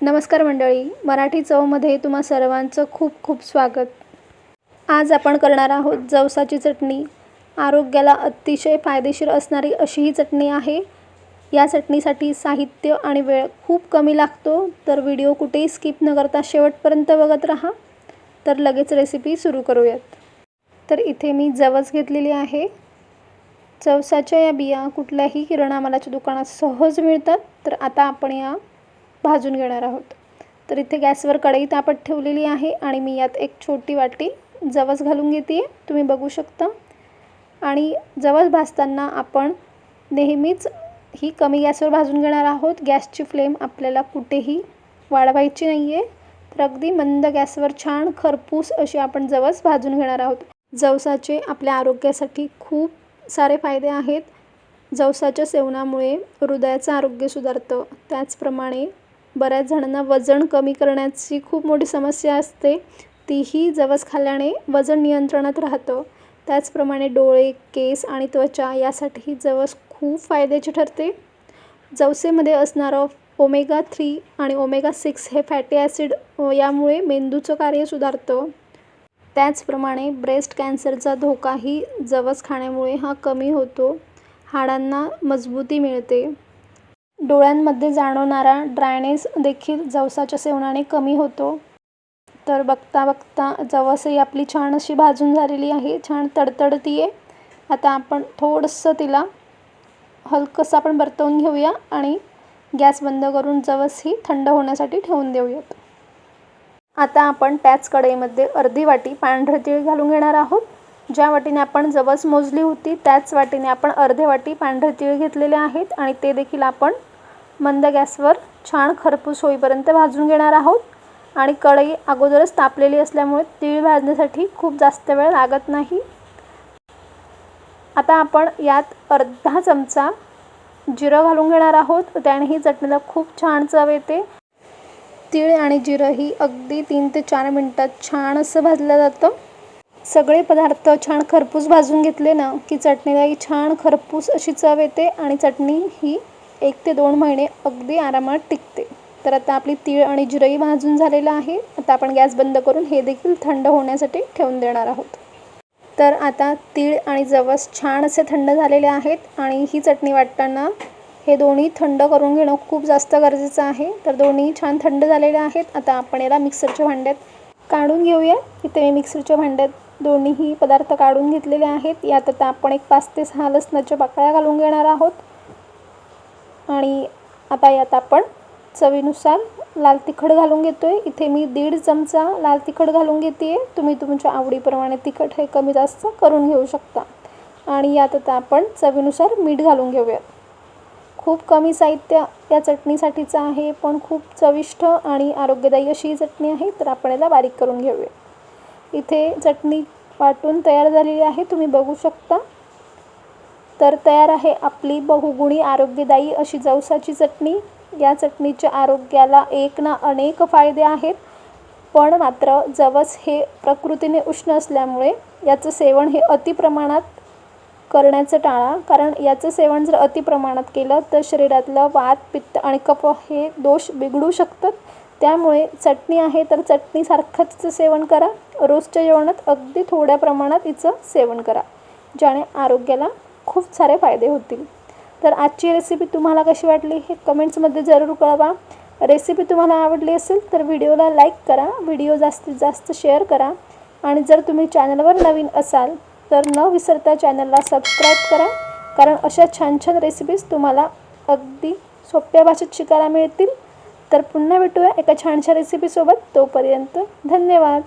नमस्कार मंडळी मराठी चवमध्ये तुम्हा सर्वांचं खूप खूप स्वागत. आज आपण करणार आहोत जवसाची चटणी. आरोग्याला अतिशय फायदेशीर असणारी अशी ही चटणी आहे. या चटणीसाठी साहित्य आणि वेळ खूप कमी लागतो तर व्हिडिओ कुठेही स्किप न करता शेवटपर्यंत बघत राहा. तर लगेच रेसिपी सुरू करूयात. तर इथे मी जवस घेतलेली आहे. जवसाच्या या बिया कुठल्याही किराणा मालाच्या दुकानात सहज मिळतात. तर आता आपण या भाजून घेणार आहोत. तर इथे गॅसवर कढई तापत ठेवलेली आहे आणि मी यात एक छोटी वाटी जवस घालून घेते तुम्ही बघू शकता. आणि जवस भाजताना आपण नेहमीच ही कमी गॅसवर भाजून घेणार आहोत. गॅसची फ्लेम आपल्याला कुठेही वाढवायची नाही आहे तर अगदी मंद गॅसवर छान खरपूस अशी आपण जवस भाजून घेणार आहोत. जवसाचे आपल्या आरोग्यासाठी खूप सारे फायदे आहेत. जवसाच्या सेवनामुळे हृदयाचं आरोग्य सुधारतं. त्याचप्रमाणे बऱ्याच जणांना वजन कमी करण्याची खूप मोठी समस्या असते. तीही जवस खाल्ल्याने वजन नियंत्रणात राहतं. त्याचप्रमाणे डोळे केस आणि त्वचा यासाठीही जवस खूप फायद्याचे ठरते. जवसेमध्ये असणारं ओमेगा थ्री आणि ओमेगा सिक्स हे फॅटी ॲसिड यामुळे मेंदूचं कार्य सुधारतं. त्याचप्रमाणे ब्रेस्ट कॅन्सरचा धोकाही जवस खाण्यामुळे हा कमी होतो. हाडांना मजबूती मिळते. डोळ्यांमध्ये जाणवणारा ड्रायनेस देखील जवसाच्या सेवनाने कमी होतो. तर बघता बघता जवसही आपली छान अशी भाजून झालेली आहे छान तडतडती आहे आता आपण थोडंसं तिला हलकंसं आपण परतवून घेऊया आणि गॅस बंद करून जवस ही थंड होण्यासाठी ठेवून देऊयात. आता आपण त्याच कढईमध्ये अर्धी वाटी पांढरे तीळ घालून घेणार आहोत. ज्या वाटीने आपण जवस मोजली होती त्याच वाटीने आपण अर्धे वाटी पांढरे तीळ घेतलेले आहेत आणि ते देखील आपण मंद गॅसवर छान खरपूस होईपर्यंत भाजून घेणार आहोत. आणि कढई अगोदरच तापलेली असल्यामुळे तीळ भाजण्यासाठी खूप जास्त वेळ लागत नाही. आता आपण यात अर्धा चमचा जिरं घालून घेणार आहोत. त्याने ही चटणीला खूप छान चव येते. तीळ आणि जिरं ही अगदी तीन ते चार मिनटात छान असं भाजलं जातं. सगळे पदार्थ छान खरपूस भाजून घेतले ना की चटणीलाही छान खरपूस अशी चव येते आणि चटणी ही एक ते दोन महिने अगदी आरामात टिकते. तर आता आपली तीळ आणि जिरंही भाजून झालेलं आहे. आता आपण गॅस बंद करून हे देखील थंड होण्यासाठी ठेवून देणार आहोत. तर आता तीळ आणि जवस छान असे थंड झालेले आहेत आणि ही चटणी वाटताना हे दोन्ही थंड करून घेणं खूप जास्त गरजेचं आहे. तर दोन्ही छान थंड झालेले आहेत. आता आपण याला मिक्सरच्या भांड्यात काढून घेऊया. इथे मी मिक्सरच्या भांड्यात दोन्हीही पदार्थ काढून घेतलेले आहेत. यात आता आपण एक पाच ते सहा लसणाच्या पाकळ्या घालून घेणार आहोत. आणि आता यात आपण चवीनुसार लाल तिखट घालून घेतो आहे इथे मी दीड चमचा लाल तिखट घालून घेते आहे तुम्ही तुमच्या आवडीप्रमाणे तिखट हे कमी जास्त करून घेऊ शकता. आणि यात आता आपण चवीनुसार मीठ घालून घेऊयात. खूप कमी साहित्य या चटणीसाठीचं आहे पण खूप चविष्ट आणि आरोग्यदायी अशी ही चटणी आहे तर आपण याला बारीक करून घेऊया इथे चटणी वाटून तयार झालेली आहे तुम्ही बघू शकता. तर तयार आहे आपली बहुगुणी आरोग्यदायी अशी जवसाची चटणी. या चटणीच्या आरोग्याला एक ना अनेक फायदे आहेत. पण मात्र जवस हे प्रकृतीने उष्ण असल्यामुळे याचं सेवन हे अतिप्रमाणात करण्याचं टाळा. कारण याचं सेवन जर अतिप्रमाणात केलं तर शरीरातलं वात पित्त आणि कफ हे दोष बिघडू शकतात. त्यामुळे चटणी आहे तर चटणीसारखंच सेवन करा. रोजच्या जेवणात अगदी थोड्या प्रमाणात हिचं सेवन करा ज्याने आरोग्याला खूप सारे फायदे होतील. तर आजची रेसिपी तुम्हाला कशी वाटली हे कमेंट्समध्ये जरूर कळवा. रेसिपी तुम्हाला आवडली असेल तर व्हिडिओला लाईक करा व्हिडिओ जास्तीत जास्त शेअर करा. आणि जर तुम्ही चॅनलवर नवीन असाल तर न विसरता चॅनलला सबस्क्राईब करा. कारण अशा छान छान रेसिपीज तुम्हाला अगदी सोप्या भाषेत शिकायला मिळतील. तर पुन्हा भेटूया एका छानशा रेसिपीसोबत तोपर्यंत धन्यवाद.